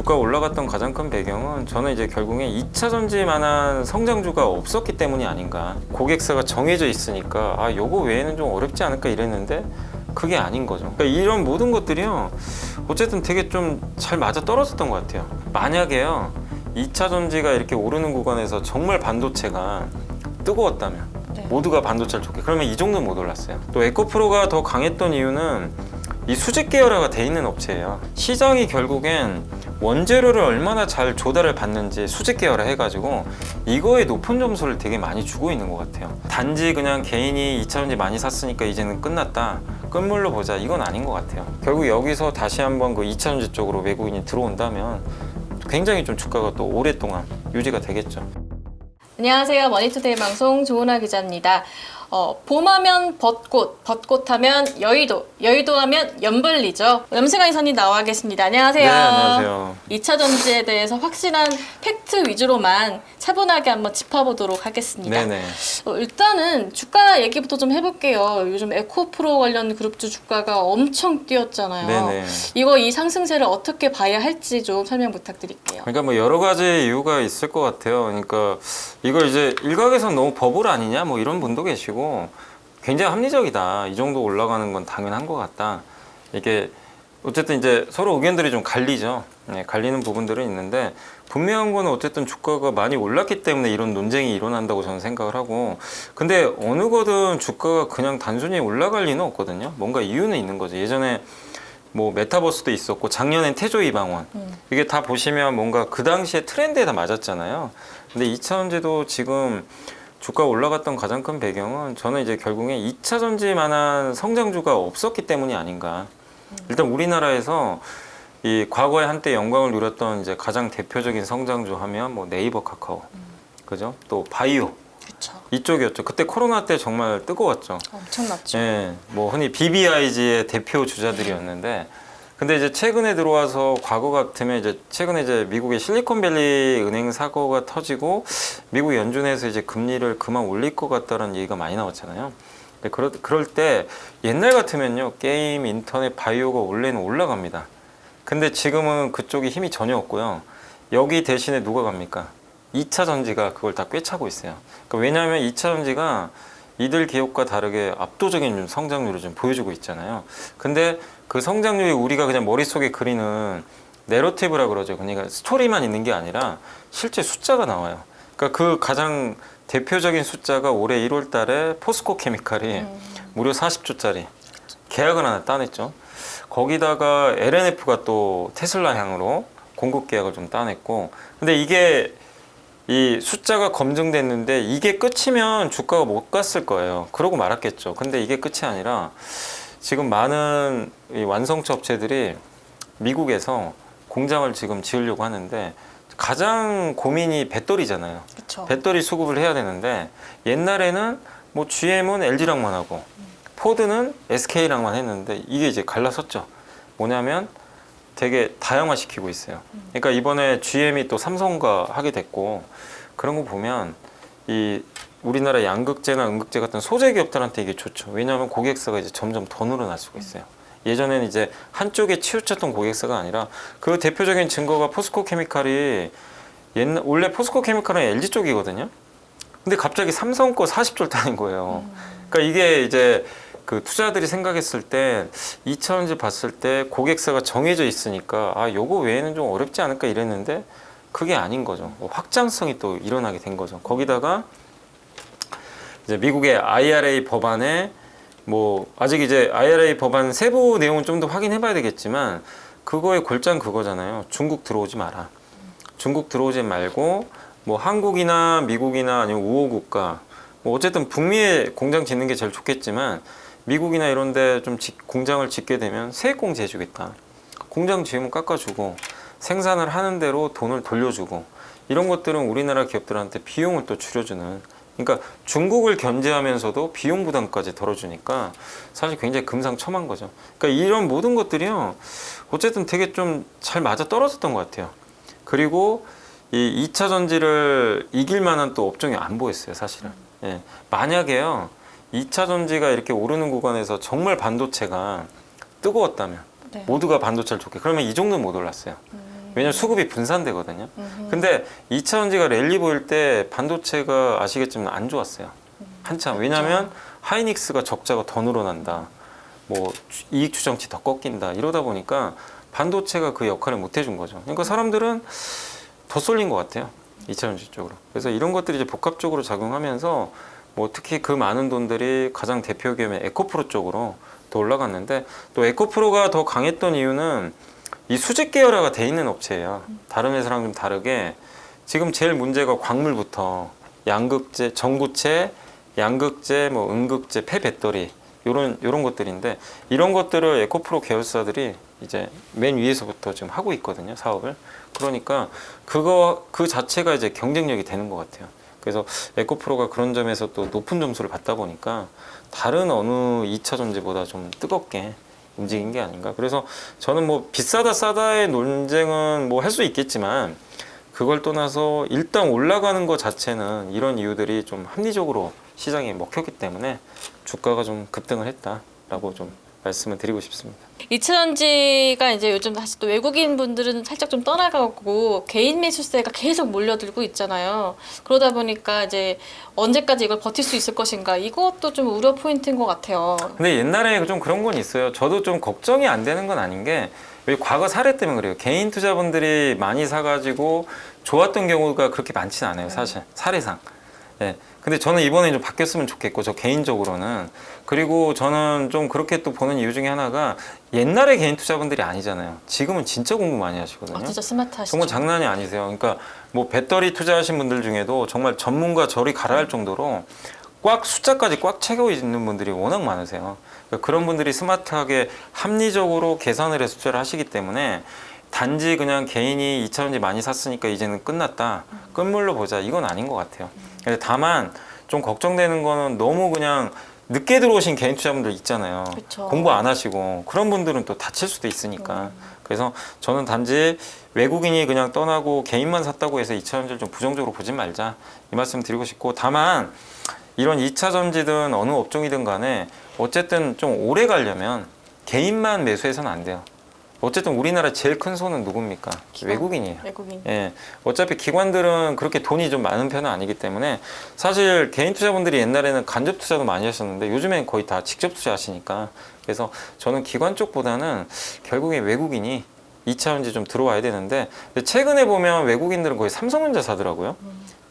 주가 올라갔던 가장 큰 배경은 저는 이제 결국에 2차 전지만한 성장주가 없었기 때문이 아닌가. 고객사가 정해져 있으니까 아 요거 외에는 좀 어렵지 않을까 이랬는데 그게 아닌 거죠. 그러니까 이런 모든 것들이요. 어쨌든 되게 좀 잘 맞아 떨어졌던 것 같아요. 만약에요. 2차 전지가 이렇게 오르는 구간에서 정말 반도체가 뜨거웠다면 네. 모두가 반도체를 좋게 그러면 이 정도는 못 올랐어요. 또 에코프로가 더 강했던 이유는 이 수직 계열화가 돼 있는 업체예요. 시장이 결국엔 원재료를 얼마나 잘 조달을 받는지 수직 계열화 해가지고 이거에 높은 점수를 되게 많이 주고 있는 것 같아요. 단지 그냥 개인이 2차전지 많이 샀으니까 이제는 끝났다. 끝물로 보자. 이건 아닌 것 같아요. 결국 여기서 다시 한번 그 2차전지 쪽으로 외국인이 들어온다면 굉장히 좀 주가가 또 오랫동안 유지가 되겠죠. 안녕하세요. 머니투데이 방송 조은아 기자입니다. 어, 봄하면 벚꽃, 벚꽃하면 여의도, 여의도하면 연불리죠. 염승환 이사님 나와 계십니다. 안녕하세요. 네, 안녕하세요. 2차 전지에 대해서 확실한 팩트 위주로만 차분하게 한번 짚어보도록 하겠습니다. 네네. 어, 일단은 주가 얘기부터 좀 해볼게요. 요즘 에코프로 관련 그룹주 주가가 엄청 뛰었잖아요. 네네. 이거 이 상승세를 어떻게 봐야 할지 좀 설명 부탁드릴게요. 그러니까 뭐 여러 가지 이유가 있을 것 같아요. 그러니까 이걸 이제 일각에서 너무 버블 아니냐 뭐 이런 분도 계시고 굉장히 합리적이다. 이 정도 올라가는 건 당연한 것 같다. 이게 어쨌든 이제 서로 의견들이 좀 갈리죠. 네, 갈리는 부분들은 있는데 분명한 거는 어쨌든 주가가 많이 올랐기 때문에 이런 논쟁이 일어난다고 저는 생각을 하고 근데 어느 거든 주가가 그냥 단순히 올라갈 리는 없거든요. 뭔가 이유는 있는 거죠. 예전에 뭐 메타버스도 있었고 작년엔 태조 이방원 음. 이게 다 보시면 뭔가 그 당시에 트렌드에 다 맞았잖아요. 근데 2차전지도 지금 주가 올라갔던 가장 큰 배경은 저는 이제 결국에 2차 전지만한 성장주가 없었기 때문이 아닌가. 일단 우리나라에서 이 과거에 한때 영광을 누렸던 이제 가장 대표적인 성장주 하면 뭐 네이버 카카오, 그죠? 또 바이오 그렇죠. 이쪽이었죠. 그때 코로나 때 정말 뜨거웠죠. 엄청났죠. 예, 뭐 흔히 BBIG의 대표 주자들이었는데, 근데 이제 최근에 들어와서 과거 같으면 이제 최근에 이제 미국의 실리콘밸리 은행 사고가 터지고 미국 연준에서 이제 금리를 그만 올릴 것 같다는 얘기가 많이 나왔잖아요. 근데 그럴, 그럴 때 옛날 같으면요 게임, 인터넷, 바이오가 원래는 올라갑니다. 근데 지금은 그쪽이 힘이 전혀 없고요. 여기 대신에 누가 갑니까? 2차 전지가 그걸 다 꿰차고 있어요. 그러니까 왜냐하면 2차 전지가 이들 기업과 다르게 압도적인 좀 성장률을 좀 보여주고 있잖아요. 근데 그 성장률이 우리가 그냥 머릿속에 그리는 내러티브라 그러죠. 그러니까 스토리만 있는 게 아니라 실제 숫자가 나와요. 그러니까 그 가장 대표적인 숫자가 올해 1월 달에 포스코 케미칼이 무려 40조짜리 계약을 하나 따냈죠. 거기다가 LNF가 또 테슬라 향으로 공급 계약을 좀 따냈고 근데 이게 이 숫자가 검증됐는데 이게 끝이면 주가가 못 갔을 거예요. 그러고 말았겠죠. 근데 이게 끝이 아니라 지금 많은 이 완성차 업체들이 미국에서 공장을 지금 지으려고 하는데 가장 고민이 배터리잖아요. 그렇죠. 배터리 수급을 해야 되는데 옛날에는 뭐 GM은 LG랑만 하고 포드는 SK랑만 했는데 이게 이제 갈라섰죠. 뭐냐면 되게 다양화시키고 있어요. 그러니까 이번에 GM이 또 삼성과 하게 됐고 그런 거 보면 이 우리나라 양극재나 음극재 같은 소재 기업들한테 이게 좋죠. 왜냐하면 고객사가 이제 점점 더 수가 있어요. 예전에는 이제 한쪽에 치우쳤던 고객사가 아니라 그 대표적인 증거가 포스코 케미칼이 옛날 원래 포스코 케미칼은 LG 쪽이거든요. 근데 갑자기 삼성 거 40조를 따는 거예요. 그러니까 이게 이제 그 투자들이 생각했을 때 2차전지 봤을 때 고객사가 정해져 있으니까 아 요거 외에는 좀 어렵지 않을까 이랬는데 그게 아닌 거죠. 확장성이 또 일어나게 된 거죠. 거기다가 이제 미국의 IRA 법안에 뭐 아직 이제 IRA 법안 세부 내용은 좀 더 확인해 봐야 되겠지만 그거의 골장 그거잖아요. 중국 들어오지 마라. 중국 들어오지 말고 뭐 한국이나 미국이나 아니면 우호 국가 뭐 어쨌든 북미에 공장 짓는 게 제일 좋겠지만 미국이나 이런 데 좀 공장을 짓게 되면 세액공제 해주겠다. 공장 지으면 깎아주고 생산을 하는 대로 돈을 돌려주고 이런 것들은 우리나라 기업들한테 비용을 또 줄여주는 그러니까 중국을 견제하면서도 비용 부담까지 덜어주니까 사실 굉장히 금상첨화인 거죠. 그러니까 이런 모든 것들이요 어쨌든 되게 좀 잘 맞아 떨어졌던 것 같아요. 그리고 이 2차 전지를 이길 만한 또 업종이 안 보였어요, 사실은. 예. 만약에요, 2차 전지가 이렇게 오르는 구간에서 정말 반도체가 뜨거웠다면, 네. 모두가 반도체를 좋게, 그러면 이 정도는 못 올랐어요. 음. 왜냐면 수급이 분산되거든요. 음. 근데 2차 전지가 랠리 보일 때 반도체가 아시겠지만 안 좋았어요. 한참. 왜냐면 하이닉스가 적자가 더 늘어난다. 뭐 추- 이익 추정치 더 꺾인다. 이러다 보니까 반도체가 그 역할을 못 해준 거죠. 그러니까 사람들은 더 쏠린 것 같아요. 2차 전지 쪽으로. 그래서 이런 것들이 이제 복합적으로 작용하면서 뭐 특히 그 많은 돈들이 가장 대표 기업인 에코프로 쪽으로 더 올라갔는데 또 에코프로가 더 강했던 이유는 이 수직 계열화가 돼 있는 업체예요. 다른 회사랑 좀 다르게 지금 제일 문제가 광물부터 양극재, 전구체, 양극재, 뭐 음극재, 폐배터리 요런 요런 것들인데 이런 것들을 에코프로 계열사들이 이제 맨 위에서부터 지금 하고 있거든요 사업을 그러니까 그거 그 자체가 이제 경쟁력이 되는 것 같아요 그래서 에코프로가 그런 점에서 또 높은 점수를 받다 보니까 다른 어느 2차 전지보다 좀 뜨겁게 움직인 게 아닌가. 그래서 저는 뭐 비싸다 싸다의 논쟁은 뭐 할 수 있겠지만 그걸 떠나서 일단 올라가는 것 자체는 이런 이유들이 좀 합리적으로 시장에 먹혔기 때문에 주가가 좀 급등을 했다라고 좀 말씀을 드리고 싶습니다. 이차전지가 이제 요즘 다시 또 외국인 분들은 살짝 좀 떠나가고 개인 매수세가 계속 몰려들고 있잖아요. 그러다 보니까 이제 언제까지 이걸 버틸 수 있을 것인가 이것도 좀 우려 포인트인 것 같아요. 근데 옛날에 좀 그런 건 있어요. 저도 좀 걱정이 안 되는 건 아닌 게왜 과거 사례 때문에 그래요. 개인 투자분들이 많이 사가지고 좋았던 경우가 그렇게 많지는 않아요. 사실 사례상. 예. 근데 저는 이번에 좀 바뀌었으면 좋겠고 저 개인적으로는 그리고 저는 좀 그렇게 또 보는 이유 중에 하나가 옛날에 개인 투자분들이 아니잖아요. 지금은 진짜 공부 많이 하시거든요. 아, 진짜 스마트하시죠. 정말 장난이 아니세요. 그러니까 뭐 배터리 투자하신 분들 중에도 정말 전문가 저리 가라 할 정도로 꽉 숫자까지 꽉 채고 있는 분들이 워낙 많으세요. 그러니까 그런 분들이 스마트하게 합리적으로 계산을 해서 투자를 하시기 때문에 단지 그냥 개인이 2차전지 많이 샀으니까 이제는 끝났다. 끝물로 보자. 이건 아닌 것 같아요. 근데 다만 좀 걱정되는 거는 너무 그냥 늦게 들어오신 개인 투자분들 있잖아요. 그쵸. 공부 안 하시고 그런 분들은 또 다칠 수도 있으니까. 그래서 저는 단지 외국인이 그냥 떠나고 개인만 샀다고 해서 2차 전지를 좀 부정적으로 보지 말자 이 말씀 드리고 싶고 다만 이런 2차 전지든 어느 업종이든 간에 어쨌든 좀 오래 가려면 개인만 매수해서는 안 돼요. 어쨌든 우리나라 제일 큰 손은 누굽니까? 기관. 외국인이에요. 외국인. 예. 어차피 기관들은 그렇게 돈이 좀 많은 편은 아니기 때문에 사실 개인 투자분들이 옛날에는 간접 투자도 많이 하셨는데 요즘엔 거의 다 직접 투자하시니까 그래서 저는 기관 쪽보다는 결국에 외국인이 2차 전지 좀 들어와야 되는데 최근에 보면 외국인들은 거의 삼성전자 사더라고요.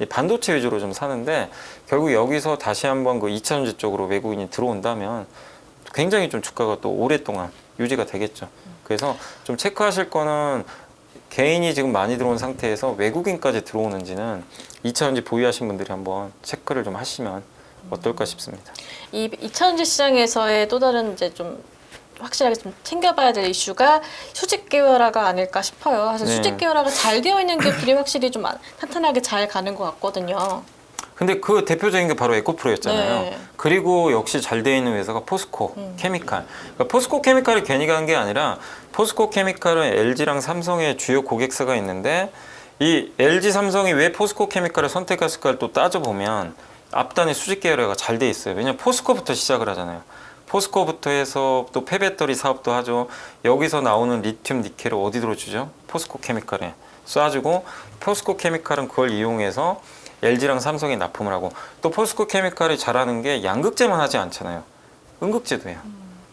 이 반도체 위주로 좀 사는데 결국 여기서 다시 한번 그 2차 전지 쪽으로 외국인이 들어온다면 굉장히 좀 주가가 또 오랫동안 유지가 되겠죠. 그래서 좀 체크하실 거는 개인이 지금 많이 들어온 상태에서 외국인까지 들어오는지는 2차 전지 보유하신 분들이 한번 체크를 좀 하시면 어떨까 싶습니다. 이 이차전지 시장에서의 또 다른 이제 좀 확실하게 좀 챙겨봐야 될 이슈가 수직 계열화가 아닐까 싶어요. 사실 네. 수직 계열화가 잘 되어 있는 기업들이 확실히 좀 안- 탄탄하게 잘 가는 것 같거든요. 근데 그 대표적인 게 바로 에코프로였잖아요. 네. 그리고 역시 잘 돼 있는 회사가 포스코 음. 케미칼. 그러니까 포스코 케미칼이 괜히 간 게 아니라 포스코 케미칼은 LG랑 삼성의 주요 고객사가 있는데 이 LG 삼성이 왜 포스코 케미칼을 선택했을까를 또 따져보면 앞단에 수직 계열화가 잘 돼 있어요. 왜냐면 포스코부터 시작을 하잖아요. 포스코부터 해서 또 폐배터리 사업도 하죠. 여기서 나오는 리튬 니켈을 어디로 주죠? 포스코 케미칼에 쏴주고 포스코 케미칼은 그걸 이용해서 LG랑 삼성이 납품을 하고 또 포스코 케미칼이 잘하는 게 양극재만 하지 않잖아요. 음극재도 해요.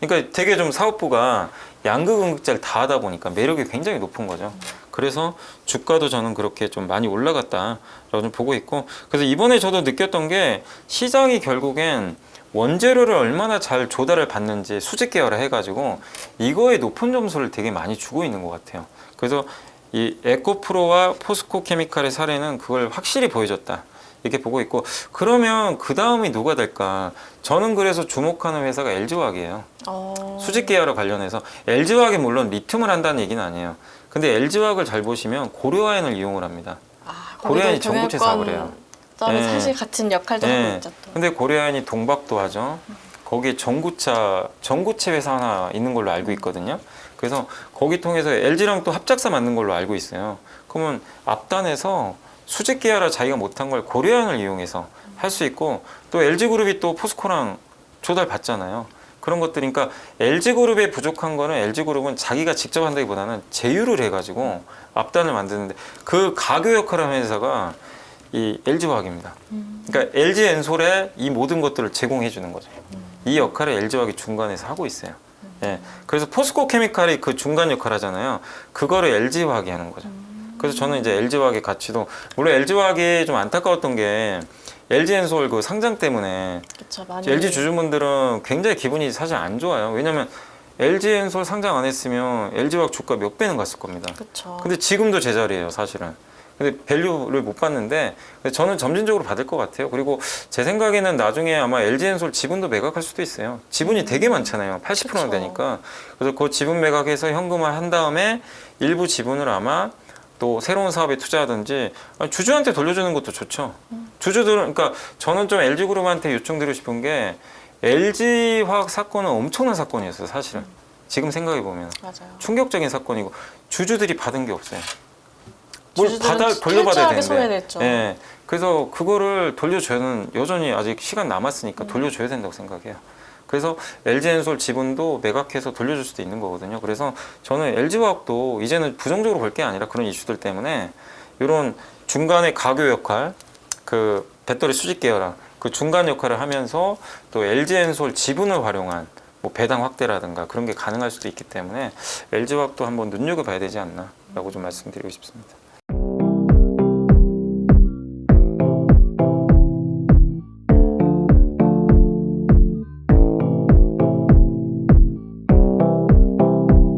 그러니까 되게 좀 사업부가 양극 음극재를 다 하다 보니까 매력이 굉장히 높은 거죠. 그래서 주가도 저는 그렇게 좀 많이 올라갔다라고 좀 보고 있고 그래서 이번에 저도 느꼈던 게 시장이 결국엔 원재료를 얼마나 잘 조달을 받는지 수직 계열화 해가지고 이거에 높은 점수를 되게 많이 주고 있는 것 같아요. 그래서 이 에코프로와 포스코 케미칼의 사례는 그걸 확실히 보여줬다. 이렇게 보고 있고 그러면 그 다음이 누가 될까? 저는 그래서 주목하는 회사가 LG화학이에요. 어... 수직 계열화 관련해서 LG화학이 물론 리튬을 한다는 얘기는 아니에요. 근데 LG화학을 잘 보시면 고려아연을 이용을 합니다. 아, 고려아연이 경영권 사업을 해요. 네. 사실 같은 역할도 하고 네. 있죠 또. 근데 고려아연이 동박도 하죠. 거기에 전구차 전구체 회사 하나 있는 걸로 알고 있거든요. 그래서 거기 통해서 LG랑 또 합작사 만든 걸로 알고 있어요. 그러면 앞단에서 수직 계열화 자기가 못한 걸 고려아연을 이용해서 할 수 있고 또 LG 그룹이 또 포스코랑 조달 받잖아요. 그런 것들이 그러니까 LG그룹에 부족한 거는 LG그룹은 자기가 직접 한다기보다는 제휴를 해가지고 앞단을 만드는데 그 가교 역할을 하는 회사가 이 LG화학입니다. 그러니까 LG 엔솔에 이 모든 것들을 제공해 주는 거죠. 이 역할을 LG화학이 중간에서 하고 있어요. 예. 그래서 포스코 케미칼이 그 중간 역할 하잖아요. 그거를 LG화학이 하는 거죠. 그래서 저는 이제 LG화학의 가치도 물론 LG화학이 좀 안타까웠던 게 LG 엔솔 그 상장 때문에 그렇죠. 많이 LG 주주분들은 굉장히 기분이 사실 안 좋아요. 왜냐면 LG 엔솔 상장 안 했으면 LG화학 주가 몇 배는 갔을 겁니다. 그렇죠. 근데 지금도 제자리예요, 사실은. 근데 밸류를 못 받는데 근데 저는 점진적으로 받을 것 같아요. 그리고 제 생각에는 나중에 아마 LG엔솔 지분도 매각할 수도 있어요. 지분이 되게 많잖아요. 80%나 그쵸. 되니까. 그래서 그 지분 매각해서 현금화 한 다음에 일부 지분을 아마 또 새로운 사업에 투자하든지 주주한테 돌려주는 것도 좋죠. 주주들은 그러니까 저는 좀 LG그룹한테 요청드리고 싶은 게 LG화학 사건은 엄청난 사건이었어요, 사실은. 지금 생각해 보면 맞아요. 충격적인 사건이고 주주들이 받은 게 없어요. 뭘 받아 돌려받아야 되는데. 소외됐죠. 예. 그래서 그거를 돌려줘야는 여전히 아직 시간 남았으니까 돌려줘야 된다고 생각해요. 그래서 LG엔솔 지분도 매각해서 돌려줄 수도 있는 거거든요. 그래서 저는 LG화학도 이제는 부정적으로 볼 게 아니라 그런 이슈들 때문에 이런 중간의 가교 역할, 그 배터리 수직 계열화, 그 중간 역할을 하면서 또 LG엔솔 지분을 활용한 뭐 배당 확대라든가 그런 게 가능할 수도 있기 때문에 LG화학도 한번 눈여겨봐야 되지 않나라고 좀 말씀드리고 싶습니다.